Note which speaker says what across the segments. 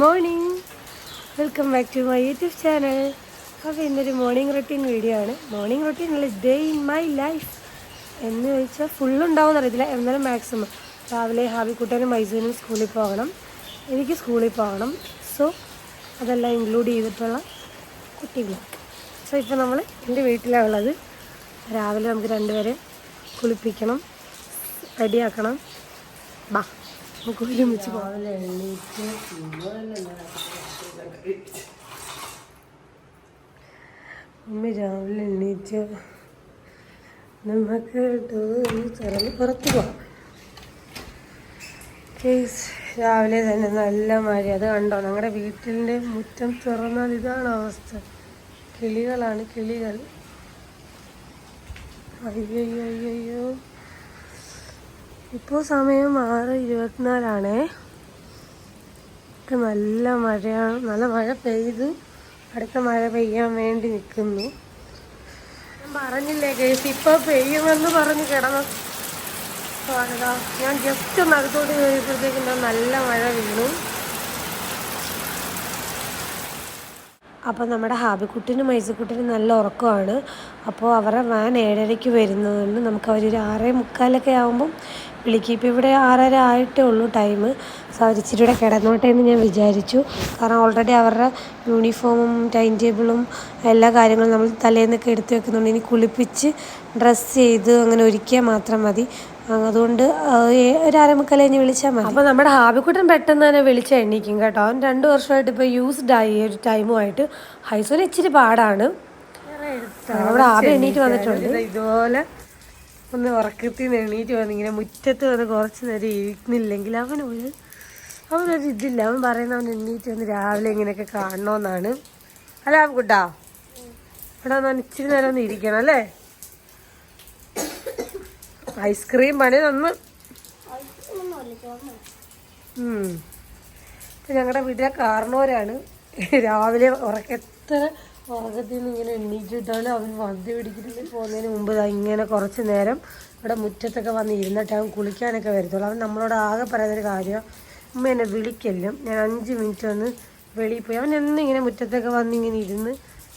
Speaker 1: Morning welcome back to my YouTube channel അപ്പോൾ ഇന്നൊരു morning routine video ആണ്. Morning routine അല്ല ഡേ ഇൻ മൈ ലൈഫ് എന്ന് ചോദിച്ചാൽ ഫുള്ളുണ്ടാവും അറിയത്തില്ല. എന്നാലും മാക്സിമം രാവിലെ ഹാബിക്കുട്ടനും മൈസൂരിനും സ്കൂളിൽ പോകണം. എനിക്ക് സ്കൂളിൽ പോകണം. സോ അതെല്ലാം ഇൻക്ലൂഡ് ചെയ്തിട്ടുള്ള കുട്ടി സോ ഇപ്പോൾ നമ്മൾ എന്റെ വീട്ടിലാണ് ഉള്ളത് രാവിലെ നമുക്ക് രണ്ടുപേരെ കുളിപ്പിക്കണം റെഡിയാക്കണം. ബാ. ഒരുമിച്ച് പോകാം അമ്മ രാവിലെ എണ്ണീറ്റ് നമുക്ക് തുറന്ന് പുറത്ത് പോവാം. കേസ് രാവിലെ തന്നെ നല്ല മഴ അത് കണ്ടോ? ഞങ്ങളുടെ വീട്ടിന്റെ മുറ്റം തുറന്നാൽ ഇതാണ് അവസ്ഥ. കിളികളാണ് കിളികൾ. അയ്യോ അയ്യോ അയ്യോ ഇപ്പോൾ സമയം ആറ് ഇരുപത്തിനാലാണേ. നല്ല മഴയാണ് നല്ല മഴ പെയ്ത് അടുത്ത മഴ പെയ്യാൻ വേണ്ടി നിൽക്കുന്നു ഞാൻ പറഞ്ഞില്ലേ കേസ് ഇപ്പൊ പെയ്യുമെന്ന് പറഞ്ഞ് കിടന്നു ഞാൻ ജസ്റ്റ് ഒന്ന് അകത്തോട്ട് കയറിയപ്പോഴത്തേക്കും നല്ല മഴ വീണു. അപ്പോൾ നമ്മുടെ ഹാബിക്കുട്ടിനും മൈസക്കുട്ടിനും നല്ല ഉറക്കമാണ്. അപ്പോൾ അവരുടെ വാൻ ഏഴരയ്ക്ക് വരുന്നതുകൊണ്ട് നമുക്ക് അവരൊരു ആറേ മുക്കാലൊക്കെ ആകുമ്പം വിളിക്കും. ഇപ്പോൾ ഇവിടെ ആറര ആയിട്ടേ ഉള്ളൂ ടൈം സോ അവർ കൂടെ കിടന്നോട്ടെ എന്ന് ഞാൻ വിചാരിച്ചു. കാരണം ഓൾറെഡി അവരുടെ യൂണിഫോമും ടൈം ടേബിളും എല്ലാ കാര്യങ്ങളും നമ്മൾ തലേന്നൊക്കെ എടുത്ത് വെക്കുന്നുണ്ട്. ഇനി കുളിപ്പിച്ച് ഡ്രസ്സ് ചെയ്ത് അങ്ങനെ ഒരുക്കിയാൽ മാത്രം മതി. അതുകൊണ്ട് ഒരു അരമുക്കൽ കഴിഞ്ഞ് വിളിച്ചാൽ മതി. അപ്പോൾ നമ്മുടെ ഹാബിക്കുട്ടൻ പെട്ടെന്ന് തന്നെ വിളിച്ച് എണ്ണിക്കും കേട്ടോ. അവൻ രണ്ട് വർഷമായിട്ട് ഇപ്പോൾ യൂസ്ഡ് ആയി ഒരു ടൈമുമായിട്ട് ഹൈസോന് ഇച്ചിരി പാടാണ്. നമ്മുടെ ആബി എണ്ണീറ്റ് വന്നിട്ടുണ്ട്. ഇതുപോലെ ഒന്ന് ഉറക്കത്തിൽ നിന്ന് എണീറ്റ് വന്ന് ഇങ്ങനെ മുറ്റത്ത് വന്ന് കുറച്ച് നേരം ഇരിക്കുന്നില്ലെങ്കിൽ അവൻ ഒരു അവനൊരു ഇതില്ല. അവൻ പറയുന്ന അവൻ എണ്ണീറ്റ് വന്ന് രാവിലെ ഇങ്ങനെയൊക്കെ കാണണമെന്നാണ് അല്ല കുട്ടാ ഇവിടെ ഒന്ന് ഇച്ചിരി നേരം ഒന്ന് ഇരിക്കണം അല്ലേ? ഐസ്ക്രീം പണി തന്ന്. ഞങ്ങളുടെ വീട്ടിലെ കാരണവരാണ് രാവിലെ ഉറക്ക എത്ര ഉറക്കത്തിൽ നിന്ന് ഇങ്ങനെ എണ്ണീറ്റിട്ടാലും അവൻ വണ്ടി പിടിക്കുന്നതിൽ പോകുന്നതിന് മുമ്പ് ഇങ്ങനെ കുറച്ച് നേരം ഇവിടെ മുറ്റത്തൊക്കെ വന്ന് ഇരുന്നിട്ട് അവൻ കുളിക്കാനൊക്കെ വരത്തുള്ളൂ. അവൻ നമ്മളോട് ആകെ പറയുന്നൊരു കാര്യം അമ്മ എന്നെ വിളിക്കല്ലും. ഞാൻ അഞ്ച് മിനിറ്റ് ഒന്ന് വെളിയിൽ പോയി. അവൻ എന്നിങ്ങനെ മുറ്റത്തൊക്കെ വന്ന് ഇങ്ങനെ ഇരുന്ന്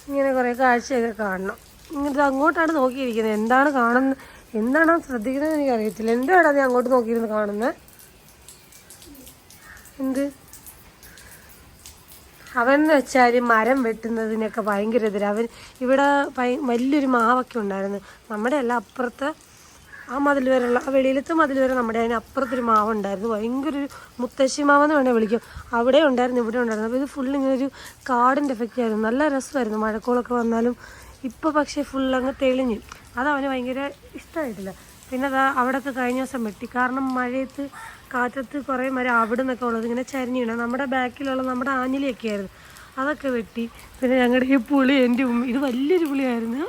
Speaker 1: ഇങ്ങനെ കുറേ കാഴ്ചയൊക്കെ കാണണം. ഇങ്ങനത്തെ അങ്ങോട്ടാണ് നോക്കിയിരിക്കുന്നത്. എന്താണ് കാണുന്നത് എന്താണ് ശ്രദ്ധിക്കുന്നത് എനിക്ക് അറിയത്തില്ല എന്താണ് നീ അങ്ങോട്ട് നോക്കിയിരുന്ന് കാണുന്നത് എന്ത്? അവൻ എന്ന് വെച്ചാൽ മരം വെട്ടുന്നതിനൊക്കെ ഭയങ്കര എതിര. അവൻ ഇവിടെ വലിയൊരു മാവൊക്കെ ഉണ്ടായിരുന്നു. നമ്മുടെ അല്ല അപ്പുറത്തെ ആ മതിൽ വരെയുള്ള ആ വെളിയിലത്തെ മതിൽ വരെ നമ്മുടെ അതിന് അപ്പുറത്തൊരു മാവ് ഉണ്ടായിരുന്നു ഭയങ്കര ഒരു മുത്തശ്ശി മാവെന്ന് വേണേൽ വിളിക്കും. അവിടെ ഉണ്ടായിരുന്നു ഇവിടെ ഉണ്ടായിരുന്നു. അപ്പോൾ ഇത് ഫുൾ ഇങ്ങനെ ഒരു കാടിന്റെ എഫക്റ്റ് ആയിരുന്നു. നല്ല രസമായിരുന്നു. മഴക്കോളൊക്കെ വന്നാലും ഇപ്പോൾ പക്ഷേ ഫുൾ അങ്ങ് തെളിഞ്ഞു. അത് അവന് ഭയങ്കര ഇഷ്ടമായിട്ടില്ല പിന്നെ അതാ അവിടെയൊക്കെ കഴിഞ്ഞ ദിവസം വെട്ടി. കാരണം മഴയത്ത് കാറ്റത്ത് കുറേ മരം അവിടെ നിന്നൊക്കെ ഉള്ളത് ഇങ്ങനെ ചരിഞ്ഞിണ നമ്മുടെ ബാക്കിലുള്ള നമ്മുടെ ആഞ്ഞിലിയൊക്കെ ആയിരുന്നു. അതൊക്കെ വെട്ടി. പിന്നെ ഞങ്ങളുടെ ഈ പുളി എന്റെ ഉമ്മ ഇത് വലിയൊരു പുളിയായിരുന്നു.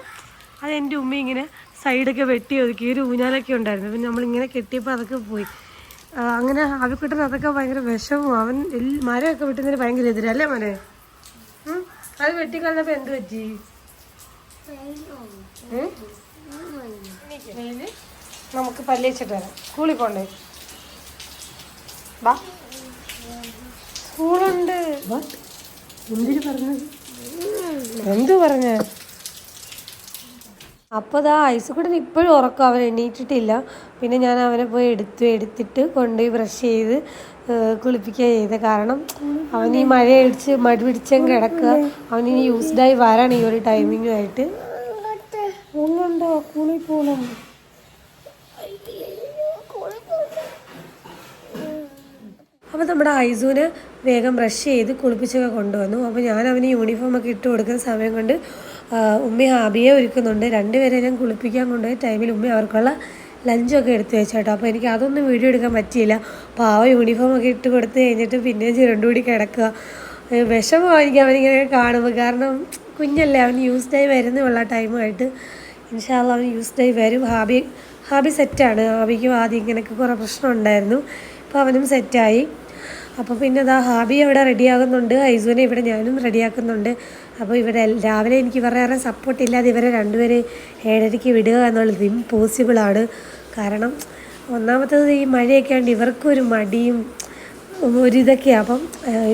Speaker 1: അത് എന്റെ ഉമ്മ ഇങ്ങനെ സൈഡൊക്കെ വെട്ടി ഒതുക്കി. ഒരു ഊഞ്ഞാലൊക്കെ ഉണ്ടായിരുന്നു. പിന്നെ നമ്മളിങ്ങനെ കെട്ടിയപ്പോൾ അതൊക്കെ പോയി. അങ്ങനെ അവിക്കിട്ടുന്ന അതൊക്കെ ഭയങ്കര വിഷമവും അവൻ മരമൊക്കെ വെട്ടുന്നതിന് ഭയങ്കര എതിരല്ലേ മോനെ? അത് വെട്ടിക്കളഞ്ഞപ്പോൾ എന്ത് പറ്റി? നമുക്ക് പല്ലിച്ചിട്ട് വരാം. സ്കൂളിൽ പോണ്ടേ? വാ. സ്കൂളുണ്ട്. എന്തിനു പറഞ്ഞത്? എന്തു പറഞ്ഞ? അപ്പോൾ ഐസുകൂടൻ ഇപ്പോഴും ഉറക്കം അവൻ എണീറ്റിട്ടില്ല. പിന്നെ ഞാൻ അവനെ പോയി എടുത്തു എടുത്തിട്ട് കൊണ്ടുപോയി ബ്രഷ് ചെയ്ത് കുളിപ്പിക്കുക ചെയ്ത്. കാരണം അവൻ ഈ മഴ അടിച്ച് മടി പിടിച്ചങ്ങ് കിടക്കുക. അവനിനി യൂസ്ഡായി വരാണ് ഈ ഒരു ടൈമിങ്ങുമായിട്ട് ഒന്നുണ്ടോ? അപ്പോൾ നമ്മുടെ ഐസൂന് വേഗം ബ്രഷ് ചെയ്ത് കുളിപ്പിച്ചൊക്കെ കൊണ്ടുവന്നു. അപ്പോൾ ഞാൻ അവന് യൂണിഫോം ഒക്കെ ഇട്ട് കൊടുക്കുന്ന സമയം കൊണ്ട് ഉമ്മി ഹാബിയെ ഒരുക്കുന്നുണ്ട്. രണ്ടുപേരെ ഞാൻ കുളിപ്പിക്കാൻ കൊണ്ടുപോയ. ടൈമിൽ ഉമ്മി അവർക്കുള്ള ലഞ്ചൊക്കെ എടുത്തു വെച്ചേട്ടോ. അപ്പോൾ എനിക്ക് അതൊന്നും വീഡിയോ എടുക്കാൻ പറ്റിയില്ല. പാവ യൂണിഫോമൊക്കെ ഇട്ട് കൊടുത്തു കഴിഞ്ഞിട്ട് പിന്നെയും ചിരണ്ടു കൂടി കിടക്കുക. വിഷമമായിരിക്കും അവനിങ്ങനെ കാണുമ്പോൾ കാരണം കുഞ്ഞല്ലേ അവൻ യൂസ്ഡ് ആയി വരുന്നുള്ള ടൈമായിട്ട് ഇൻഷാല്ല അവൻ യൂസ്ഡ് ആയി വരും. ഹാബി ഹാബി സെറ്റാണ് ഹാബിക്കും ആദ്യം ഇങ്ങനെയൊക്കെ കുറേ പ്രശ്നം ഉണ്ടായിരുന്നു. അപ്പോൾ അവനും സെറ്റായി അപ്പോൾ പിന്നെ അതാ ഹാബി അവിടെ റെഡിയാകുന്നുണ്ട് ഐസുവിനെ ഇവിടെ ഞാനും റെഡിയാക്കുന്നുണ്ട് അപ്പോൾ ഇവിടെ രാവിലെ എനിക്ക് വേറെ സപ്പോർട്ട് ഇല്ലാതെ ഇവരെ രണ്ടുപേരെ ഏഴരയ്ക്ക് വിടുക എന്നുള്ളത് ഇമ്പോസിബിളാണ് കാരണം ഒന്നാമത്തത് ഈ മഴയൊക്കെ ആണ്ട് ഇവർക്കും ഒരു മടിയും ഒരിതൊക്കെയാണ് അപ്പം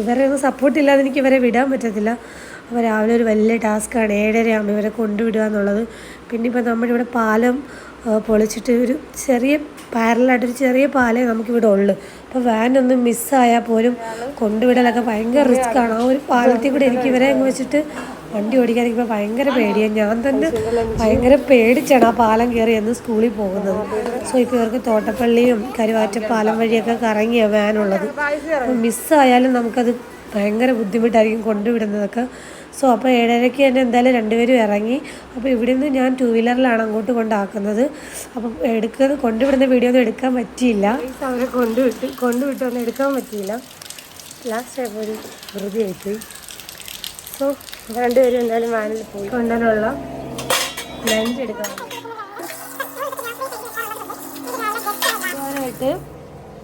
Speaker 1: ഇവരെ ഒന്നും സപ്പോർട്ട് ഇല്ലാതെ എനിക്ക് ഇവരെ വിടാൻ പറ്റത്തില്ല. അപ്പോൾ രാവിലെ ഒരു വലിയ ടാസ്ക്കാണ് ഏഴരയാകുമ്പോൾ ഇവരെ കൊണ്ടുവിടുക എന്നുള്ളത്. പിന്നെ ഇപ്പം നമ്മുടെ ഇവിടെ പാലം പൊളിച്ചിട്ട് ഒരു ചെറിയ പാരലായിട്ടൊരു ചെറിയ പാലേ നമുക്കിവിടെ ഉള്ളൂ. അപ്പോൾ വാൻ ഒന്ന് മിസ്സായാൽ പോലും കൊണ്ടുവിടലൊക്കെ ഭയങ്കര റിസ്ക്കാണ് ആ ഒരു പാലത്തിൽ കൂടെ എനിക്ക് ഇവരെ അങ്ങ് വെച്ചിട്ട് വണ്ടി ഓടിക്കാൻ ഭയങ്കര പേടിയാണ് ഞാൻ തന്നെ ഭയങ്കര പേടിച്ചാണ് ആ പാലം കയറി എന്ന് സ്കൂളിൽ പോകുന്നത്. സോ ഇപ്പോൾ ഇവർക്ക് തോട്ടപ്പള്ളിയും കരുവാറ്റ പാലം വഴിയൊക്കെ കറങ്ങിയാണ് വാനുള്ളത് മിസ്സായാലും നമുക്കത് ഭയങ്കര ബുദ്ധിമുട്ടായിരിക്കും കൊണ്ടുവിടുന്നതൊക്കെ. സോ അപ്പോൾ ഏഴരയ്ക്ക് തന്നെ എന്തായാലും രണ്ടുപേരും ഇറങ്ങി. അപ്പോൾ ഇവിടെ നിന്ന് ഞാൻ ടു വീലറിലാണ് അങ്ങോട്ട് കൊണ്ടാക്കുന്നത്. അപ്പം എടുക്കുന്നത് കൊണ്ടുവിടുന്ന വീഡിയോ ഒന്നും എടുക്കാൻ പറ്റിയില്ല. അവരെ കൊണ്ടുവിട്ട് കൊണ്ടുവിട്ടൊന്നും എടുക്കാൻ പറ്റിയില്ല. ലാസ്റ്റ് ആയപ്പോൾ ഒരു വെറുതെ ആയിപ്പോയി. സോ രണ്ടുപേരും എന്തായാലും വാനിൽ പോയി. കൊണ്ടുവരാനുള്ള ലഞ്ച് എടുക്കാൻ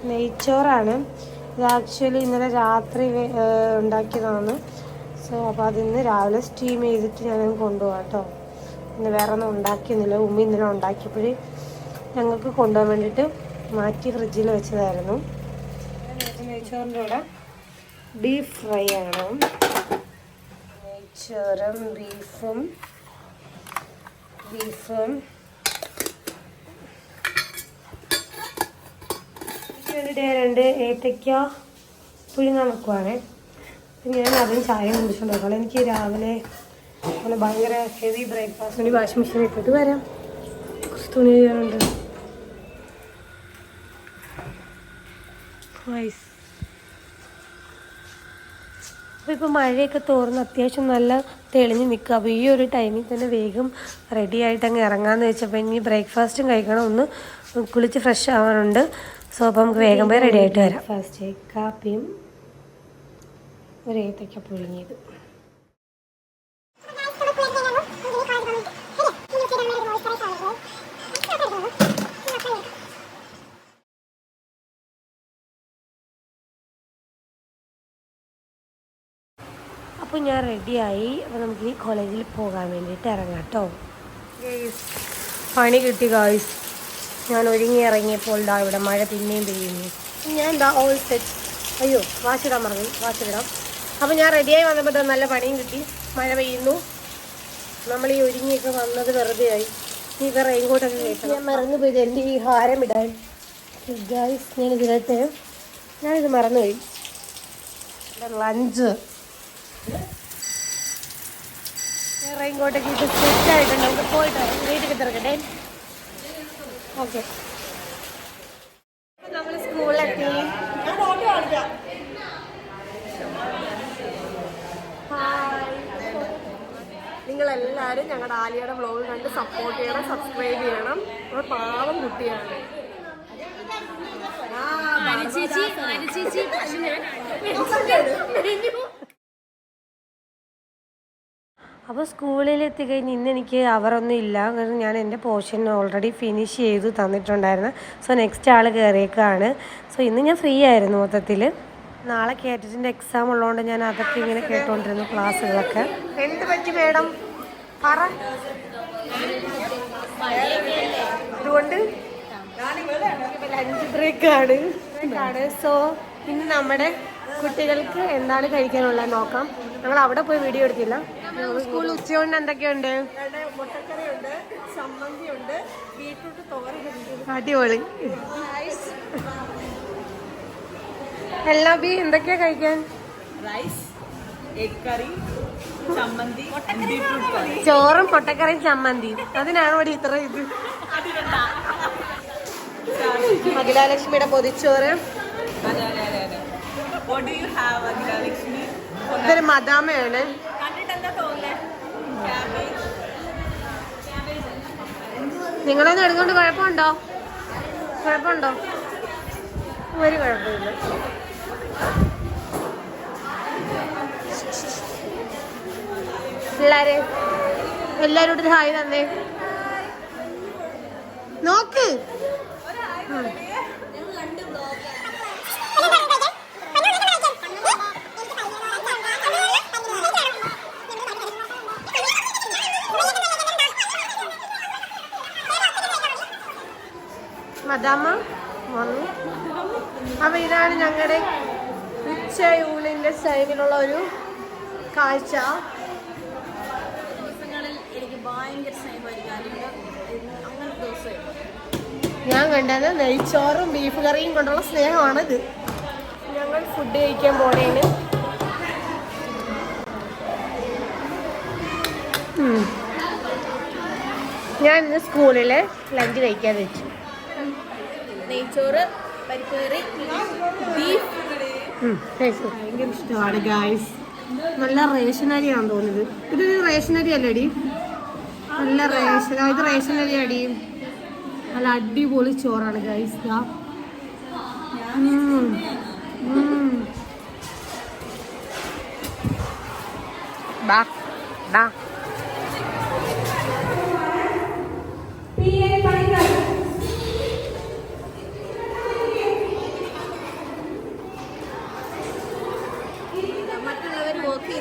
Speaker 1: നെയ്ച്ചോറാണ്. ഇത് ആക്ച്വലി ഇന്നലെ രാത്രി ഉണ്ടാക്കിയതാണ്. സോ അപ്പോൾ അതിന്ന് രാവിലെ സ്റ്റീം ചെയ്തിട്ട് ഞാൻ കൊണ്ടുപോകാം കേട്ടോ ഇന്ന് വേറെ ഒന്നും ഉണ്ടാക്കിയൊന്നുമില്ല. ഉമ്മ ഇന്നലെ ഉണ്ടാക്കിയപ്പോഴേ ഞങ്ങൾക്ക് കൊണ്ടുപോകാൻ വേണ്ടിയിട്ട് മാറ്റി ഫ്രിഡ്ജിൽ വെച്ചതായിരുന്നു. നെയ്ച്ചോറിന്റെ കൂടെ ബീഫ് ഫ്രൈ ആണ്. നെയ്ച്ചോറും ബീഫും ബീഫും വേണ്ടിയിട്ട് രണ്ട് ഏത്തയ്ക്ക പുഴുങ്ങാൻ വെക്കുവാണേ ഞാൻ അതും ചായ കുടിച്ചോണ്ട് വെക്കണം എനിക്ക് രാവിലെ അങ്ങനെ ഭയങ്കര ഹെവി ബ്രേക്ക്ഫാസ്റ്റ് വേണ്ടി വാഷിംഗ് മെഷീനിൽ ഇട്ടിട്ട് വരാം. കുറച്ച് തുണി ചെയ്യാനുണ്ട്. വൈസ് അപ്പോൾ ഇപ്പോൾ മഴയൊക്കെ തോർന്ന് അത്യാവശ്യം നല്ല തെളിഞ്ഞ് നിൽക്കുക അപ്പോൾ ഈ ഒരു ടൈമിൽ തന്നെ വേഗം റെഡി ആയിട്ട് അങ്ങ് ഇറങ്ങാമെന്ന് വെച്ചപ്പോൾ ഇനി ബ്രേക്ക്ഫാസ്റ്റും കഴിക്കണം. ഒന്ന് കുളിച്ച് ഫ്രഷ് ആവാനുണ്ട്. സോ അപ്പോൾ നമുക്ക് വേഗം പോയി റെഡി ആയിട്ട് വരാം. ഫസ്റ്റ് കാപ്പിയും ഒരു ഏത്തയ്ക്ക പുഴുങ്ങിയത്. അപ്പോൾ ഞാൻ റെഡിയായി അപ്പോൾ നമുക്ക് ഈ കോളേജിൽ പോകാൻ വേണ്ടിയിട്ട് ഇറങ്ങാം കേട്ടോ. പണി കിട്ടി ഗായ്സ് ഞാൻ ഒരുങ്ങി ഇറങ്ങിയപ്പോൾ ഇതാ ഇവിടെ മഴ പിന്നെയും പെയ്യുന്നു. ഞാൻ എന്താ ഓൾ സെറ്റ് അയ്യോ വാച്ചിടാൻ മറന്നു വാച്ചിടാം അപ്പോൾ ഞാൻ റെഡിയായി വന്നപ്പോൾ നല്ല പണിയും കിട്ടി. മഴ പെയ്യുന്നു. നമ്മൾ ഈ ഒരുങ്ങിയൊക്കെ വന്നത് വെറുതെ ആയി. നീ ഇപ്പം റെയിൻകോട്ടൊക്കെ കേൾക്കണം? ഞാൻ മറന്നു പോയത് എന്റെ ഈ ഹാരം ഇടാൻ. ഗായ്സ് ഞാൻ ഇതിലത്തെ ഞാനിത് മറന്നുപോയി ലഞ്ച് ഇങ്ങോട്ടേക്ക് ഇത് സെറ്റ് ആയിട്ടുണ്ട്. നമുക്ക് പോയിട്ട്. വീട്ടിൽ തിരക്കട്ടെ ഓക്കെ. നമ്മൾ സ്കൂളിലെത്തി.
Speaker 2: നിങ്ങളെല്ലാവരും ഞങ്ങളുടെ ആലിയുടെ വ്ളോഗ് കണ്ട് സപ്പോർട്ട് ചെയ്യണം സബ്സ്ക്രൈബ് ചെയ്യണം. നമ്മൾ പാവം കുട്ടിയാണ്.
Speaker 1: അപ്പോൾ സ്കൂളിലെത്തി കഴിഞ്ഞ് ഇന്ന് എനിക്ക് അവറൊന്നും ഇല്ല കാരണം ഞാൻ എന്റെ പോർഷൻ ഓൾറെഡി ഫിനിഷ് ചെയ്തു തന്നിട്ടുണ്ടായിരുന്നു. സോ നെക്സ്റ്റ് ആൾ കയറിയേക്കാണ് സോ ഇന്ന് ഞാൻ ഫ്രീ ആയിരുന്നു മൊത്തത്തിൽ. നാളെ കേറ്റിന്റെ എക്സാം ഉള്ളതുകൊണ്ട് ഞാൻ അതൊക്കെ ഇങ്ങനെ കേട്ടുകൊണ്ടിരുന്നു ക്ലാസ്സുകളൊക്കെ.
Speaker 2: എന്ത് പറ്റി മേഡം? പറ. അതുകൊണ്ട്
Speaker 1: ലഞ്ച് ബ്രേക്കാണ് ബ്രേക്കാണ് സോ ഇന്ന് നമ്മുടെ കുട്ടികൾക്ക് എന്താണ് കഴിക്കാനുള്ളത് നോക്കാം. ഞങ്ങൾ അവിടെ പോയി വീഡിയോ എടുത്തില്ല. സ്കൂൾ ഉച്ചയോണ്ട് എന്തൊക്കെയുണ്ട്? അടിപൊളി. എല്ലാ ബി എന്തൊക്കെയാ കഴിക്കാൻ?
Speaker 3: Rice egg curry.
Speaker 1: ചോറും പൊട്ടക്കറിയും ചമ്മന്തി. അതിനാണ് ഇവിടെ ഇത്ര ഇത്?
Speaker 2: മഹിളാലക്ഷ്മിയുടെ പൊതിച്ചോറ്.
Speaker 3: What do you have, Agila do you have Akhilalakshmi
Speaker 2: ഇതൊരു മദാമയാണ്.
Speaker 1: നിങ്ങളൊന്നും എടുക്കൊണ്ട് കുഴപ്പമുണ്ടോ? കുഴപ്പമുണ്ടോ? ഒരു കുഴപ്പമില്ല. പിള്ളേരെ എല്ലാരോടും ഹായ് തന്നേ. നോക്ക്. മദാമ്മ വന്നു അപ്പൊ ഇതാണ് ഞങ്ങളുടെ ഉച്ച സൈഡിലുള്ള ഒരു കാഴ്ച. ഞാൻ കണ്ടത് നെയ്ച്ചോറും ബീഫ് കറിയും കൊണ്ടുള്ള സ്നേഹമാണിത്. ഞങ്ങൾ ഫുഡ് കഴിക്കാൻ പോണേന്. ഞാൻ ഇന്ന് സ്കൂളിൽ ലഞ്ച് കഴിക്കാൻ വെച്ചു.
Speaker 3: നെയ്ച്ചോറ് പരിപ്പുകറി ബീഫ്.
Speaker 1: ഭയങ്കര ഇഷ്ടമാണ് ഗായ്സ് നല്ല റേഷൻ അരിയാണെന്ന് തോന്നുന്നത്. ഇതൊരു റേഷൻ അരി അല്ലേടി നല്ല റേഷൻ ഇത് റേഷൻ അരി അടി നല്ല അടിപൊളി ചോറാണ് ഗായ്സ് ദാ. ഉം.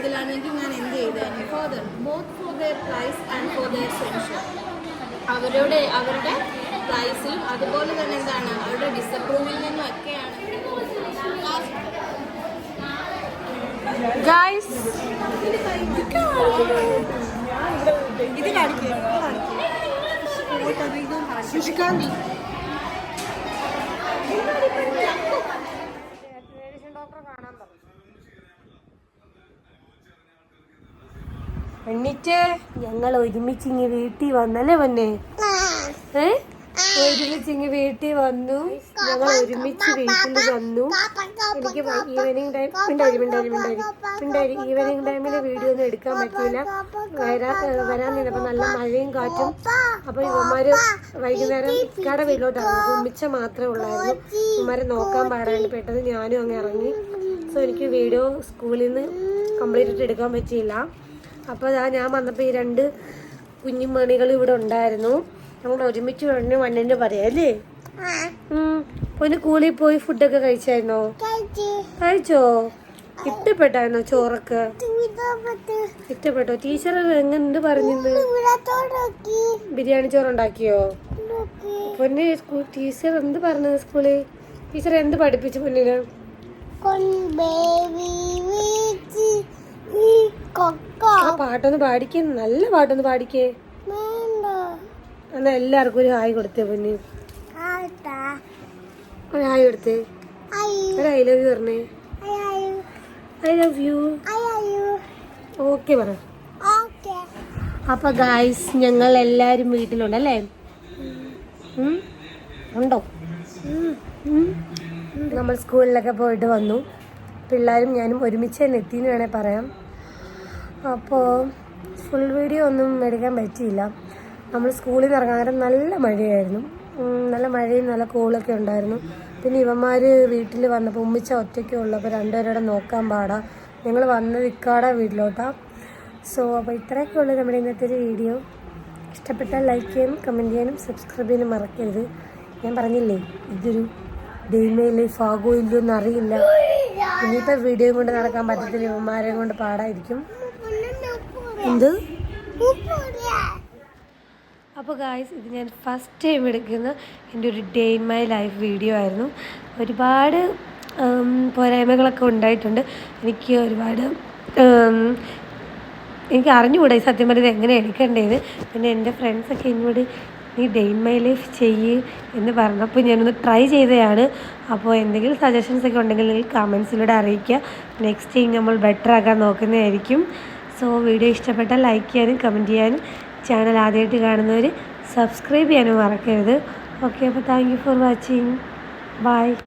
Speaker 3: ചെയ്തില്ലാണെങ്കിൽ ഞാൻ എന്ത് ചെയ്തേനെ? For their both for their price and for their സെൻഷൻ അവരുടെ അവരുടെ പ്രൈസിലും അതുപോലെ തന്നെ എന്താണ്? അവരുടെ ഡിസപ്രൂവിൽ നിന്നും ഒക്കെയാണ്.
Speaker 1: ഗായ്സ്
Speaker 3: ഇത് കാണിക്കുക
Speaker 1: എന്നിട്ട് ഞങ്ങൾ ഒരുമിച്ച് ഇങ്ങ് വീട്ടിൽ വന്നല്ലേ വന്നേ ഏ? ഒരുമിച്ച് ഇങ്ങ് വീട്ടിൽ വന്നു. ഞങ്ങൾ ഒരുമിച്ച് വീട്ടിൽ വന്നു. എനിക്ക് ഈവനിങ് ടൈം മിണ്ടായി മിണ്ടായി മിണ്ടായി മിണ്ടായി ഈവനിങ് ടൈമിൽ വീഡിയോ ഒന്നും എടുക്കാൻ പറ്റിയില്ല വരാ വരാൻ നിന്നപ്പോൾ നല്ല മഴയും കാറ്റും. അപ്പൊ ഇവന്മാര് വൈകുന്നേരം ഇക്കാടെ വീട്ടിലോട്ടാണ്. ഉമ്മിച്ച മാത്രമേ ഉള്ളായിരുന്നു. ഇവന്മാരെ നോക്കാൻ പാടാണ്. പെട്ടെന്ന് ഞാനും അങ്ങ് ഇറങ്ങി. സോ എനിക്ക് വീഡിയോ സ്കൂളിൽ നിന്ന് കംപ്ലീറ്റ് എടുക്കാൻ പറ്റിയില്ല. അപ്പോൾ അതാ ഞാൻ വന്നപ്പോൾ ഈ രണ്ട് കുഞ്ഞുമണികൾ ഇവിടെ ഉണ്ടായിരുന്നു. നമ്മൾ ഒരുമിച്ച് വേണമെങ്കിൽ മണ്ണിന്റെ പറയാം അല്ലേ? പൊന്ന് കൂളിൽ പോയി ഫുഡൊക്കെ കഴിച്ചായിരുന്നോ? കഴിച്ചോ. ഇഷ്ടപ്പെട്ടായിരുന്നോ ചോറൊക്കെ? ഇഷ്ടപ്പെട്ടോ. ടീച്ചർ എങ്ങനെ പറഞ്ഞത് ബിരിയാണി ചോറ് ഉണ്ടാക്കിയോ? പൊന്നെ ടീച്ചർ എന്ത് പറഞ്ഞത് സ്കൂളിൽ? ടീച്ചർ എന്ത് പഠിപ്പിച്ചു പൊന്നിന് ആ പാട്ടൊന്ന് പാടിക്കേ നല്ല പാട്ടൊന്ന് പാടിക്കേ. എന്നാ എല്ലാവർക്കും ഒരു ഹായ് കൊടുത്തേ പിന്നെ. ഒരു ഹായ് കൊടുത്തേ. ഒരു ഐ ലവ് യു പറഞ്ഞേ. I love you. ഓക്കെ പറ. അപ്പൊ ഗായ്സ് ഞങ്ങൾ എല്ലാരും വീട്ടിലുണ്ട് അല്ലേ? ഉണ്ടോ? നമ്മൾ സ്കൂളിലൊക്കെ പോയിട്ട് വന്നു. പിള്ളേരും ഞാനും ഒരുമിച്ച് തന്നെ എത്തിയെന്ന് വേണേൽ പറയാം. അപ്പോൾ ഫുൾ വീഡിയോ ഒന്നും എടുക്കാൻ പറ്റിയില്ല. നമ്മൾ സ്കൂളിൽ നിന്ന് ഇറങ്ങാൻ നേരം നല്ല മഴയായിരുന്നു. നല്ല മഴയും നല്ല കോളൊക്കെ ഉണ്ടായിരുന്നു. പിന്നെ ഇവന്മാർ വീട്ടിൽ വന്നപ്പോൾ ഉമ്മിച്ച ഒറ്റയ്ക്ക് ഉള്ളപ്പോൾ രണ്ടുപേരുടെ നോക്കാൻ പാടാ. ഞങ്ങൾ വന്നത് ഇക്കാടെ വീട്ടിലോട്ടാ. സോ അപ്പോൾ ഇത്രയൊക്കെ ഉള്ളൂ നമ്മുടെ ഇന്നത്തെ ഒരു വീഡിയോ ഇഷ്ടപ്പെട്ടാൽ ലൈക്ക് ചെയ്യാനും കമന്റ് ചെയ്യാനും സബ്സ്ക്രൈബ് ചെയ്യാനും മറക്കരുത്. ഞാൻ പറഞ്ഞില്ലേ ഇതൊരു ലൈഫ് ആകോ ഇല്ലയോ എന്നറിയില്ല. ഇനിയിപ്പോൾ വീഡിയോ കൊണ്ട് നടക്കാൻ പറ്റത്തില്ല. ഇവന്മാരെ കൊണ്ട് പാടായിരിക്കും. എന്ത്? അപ്പോൾ ഗായ്സ് ഇത് ഞാൻ ഫസ്റ്റ് ടൈം എടുക്കുന്ന എന്റെ ഒരു day in my life video ആയിരുന്നു. ഒരുപാട് പോരായ്മകളൊക്കെ ഉണ്ടായിട്ടുണ്ട്. എനിക്ക് ഒരുപാട് എനിക്ക് അറിഞ്ഞുകൂടാ ഈ സത്യം പറഞ്ഞത് എങ്ങനെ എടുക്കേണ്ടത് പിന്നെ എന്റെ ഫ്രണ്ട്സൊക്കെ എന്നോട് നീ ഡേ ഇൻ മൈ ലൈഫ് ചെയ്യ് എന്ന് പറഞ്ഞപ്പോൾ ഞാനൊന്ന് ട്രൈ ചെയ്തതാണ്. അപ്പോൾ എന്തെങ്കിലും സജഷൻസ് ഒക്കെ ഉണ്ടെങ്കിൽ നിങ്ങൾ കമൻസിലൂടെ അറിയിക്കുക. നെക്സ്റ്റ് ടൈം നമ്മൾ ബെറ്റർ ആക്കാൻ നോക്കുന്നതായിരിക്കും. സോ വീഡിയോ ഇഷ്ടപ്പെട്ടാൽ ലൈക്ക് ചെയ്യാനും കമന്റ് ചെയ്യാനും ചാനൽ ആദ്യമായിട്ട് കാണുന്നവർ സബ്സ്ക്രൈബ് ചെയ്യാനും മറക്കരുത്. ഓക്കെ അപ്പോൾ താങ്ക് ഫോർ വാച്ചിങ്. ബൈ.